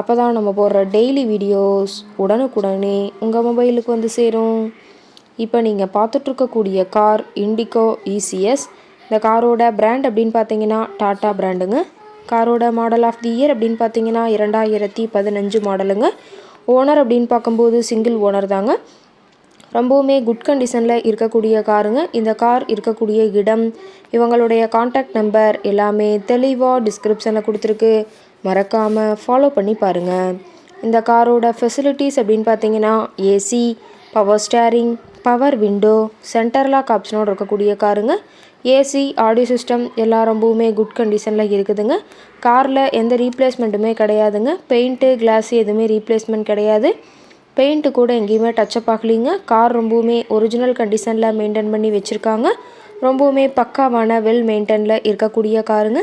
அப்போ தான் நம்ம போடுற டெய்லி வீடியோஸ் உடனுக்குடனே உங்கள் மொபைலுக்கு வந்து சேரும். இப்போ நீங்கள் பார்த்துட்ருக்கக்கூடிய கார் இண்டிகோ இசிஎஸ் இந்த காரோட பிராண்ட் அப்படின்னு பார்த்தீங்கன்னா டாட்டா பிராண்டுங்க காரோட மாடல் ஆஃப் தி இயர் அப்படின்னு பார்த்தீங்கன்னா இரண்டாயிரத்தி பதினஞ்சு மாடலுங்க ஓனர் அப்படின்னு பார்க்கும்போது சிங்கிள் ஓனர் தாங்க. ரொம்பவுமே குட் கண்டிஷனில் இருக்கக்கூடிய காருங்க. இந்த கார் இருக்கக்கூடிய இடம் இவங்களுடைய காண்டாக்ட் நம்பர் எல்லாமே தெளிவாக டிஸ்கிரிப்ஷனில் கொடுத்துருக்கு. மறக்காமல் ஃபாலோ பண்ணி பாருங்கள் இந்த காரோட ஃபெசிலிட்டிஸ் அப்படின்னு பார்த்தீங்கன்னா AC power steering power window centre lock ஆப்ஷனோடு இருக்கக்கூடிய காருங்க. ஏசி ஆடியோ சிஸ்டம் எல்லாம் ரொம்பவுமே குட் கண்டிஷனில் இருக்குதுங்க. காரில் எந்த ரீப்ளேஸ்மெண்ட்டுமே கிடையாதுங்க. பெயிண்ட்டு கிளாஸ் எதுவுமே ரீப்ளேஸ்மெண்ட் கிடையாது. பெயிண்ட்டு கூட எங்கேயுமே டச்சப் ஆகலிங்க. கார் ரொம்பவுமே ஒரிஜினல் கண்டிஷனில் மெயின்டைன் பண்ணி வச்சுருக்காங்க. ரொம்பவுமே பக்காவான வெல் மெயின்டெனில் இருக்கக்கூடிய காருங்க.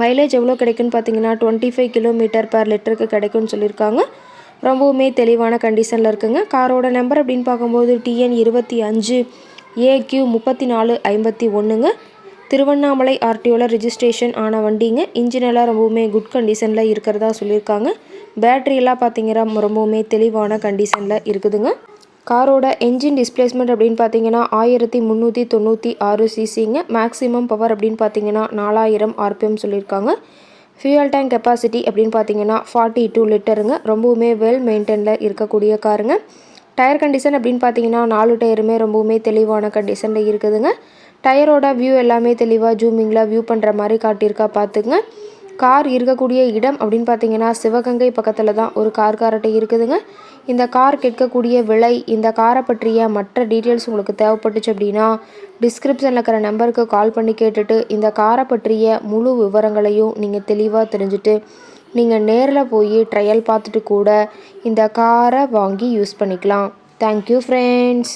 மைலேஜ் எவ்வளோ கிடைக்குன்னு பார்த்தீங்கன்னா டுவெண்ட்டி ஃபைவ் கிலோமீட்டர் பர் லிட்டருக்கு கிடைக்கும்னு சொல்லியிருக்காங்க. ரொம்பவுமே தெளிவான கண்டிஷனில் இருக்குங்க. காரோட நம்பர் அப்படின்னு பார்க்கும்போது டிஎன் இருபத்தி அஞ்சு ஏக்யூ முப்பத்தி நாலு ஐம்பத்தி ஒன்றுங்க திருவண்ணாமலை ஆர்டிஓவில் ரிஜிஸ்ட்ரேஷன் ஆன வண்டிங்க. இன்ஜின் எல்லாம் ரொம்பவுமே குட் கண்டிஷனில் இருக்கிறதா சொல்லியிருக்காங்க. பேட்ரியெல்லாம் பார்த்தீங்கன்னா ரொம்பவுமே தெளிவான கண்டிஷனில் இருக்குதுங்க. காரோட என்ஜின் டிஸ்பிளேஸ்மெண்ட் அப்படின்னு பார்த்தீங்கன்னா ஆயிரத்தி முந்நூற்றி தொண்ணூற்றி ஆறு சிசிங்க மேக்ஸிமம் பவர் அப்படின்னு பார்த்தீங்கன்னா நாலாயிரம் ஆர்பிஎம் சொல்லியிருக்காங்க. ஃபியூயல் டேங்க் கெப்பாசிட்டி அப்படின்னு பார்த்தீங்கன்னா ஃபார்ட்டி டூ லிட்டருங்க. ரொம்பவுமே வெல் மெயின்டெனில் இருக்கக்கூடிய காருங்க. டயர் கண்டிஷன் அப்படின்னு பார்த்தீங்கன்னா நாலு டயருமே ரொம்பவுமே தெளிவான கண்டிஷனில் இருக்குதுங்க. டயரோட வியூ எல்லாமே தெளிவாக ஜூமிங்கில் வியூ பண்ணுற மாதிரி காட்டியிருக்கா பார்த்துங்க கார் இருக்கக்கூடிய இடம் அப்படின்னு பார்த்தீங்கன்னா சிவகங்கை பக்கத்தில் தான் ஒரு கார் காரட்டை இருக்குதுங்க. இந்த கார் கேட்கக்கூடிய விலை இந்த காரை பற்றிய மற்ற டீட்டெயில்ஸ் உங்களுக்கு தேவைப்பட்டுச்சு அப்படின்னா டிஸ்கிரிப்ஷனில் இருக்கிற நம்பருக்கு கால் பண்ணி கேட்டுட்டு இந்த காரை பற்றிய முழு விவரங்களையும் நீங்கள் தெளிவாக தெரிஞ்சுட்டு நீங்கள் நேரில் போய் ட்ரையல் பார்த்துட்டு கூட இந்த காரை வாங்கி யூஸ் பண்ணிக்கலாம். Thank you friends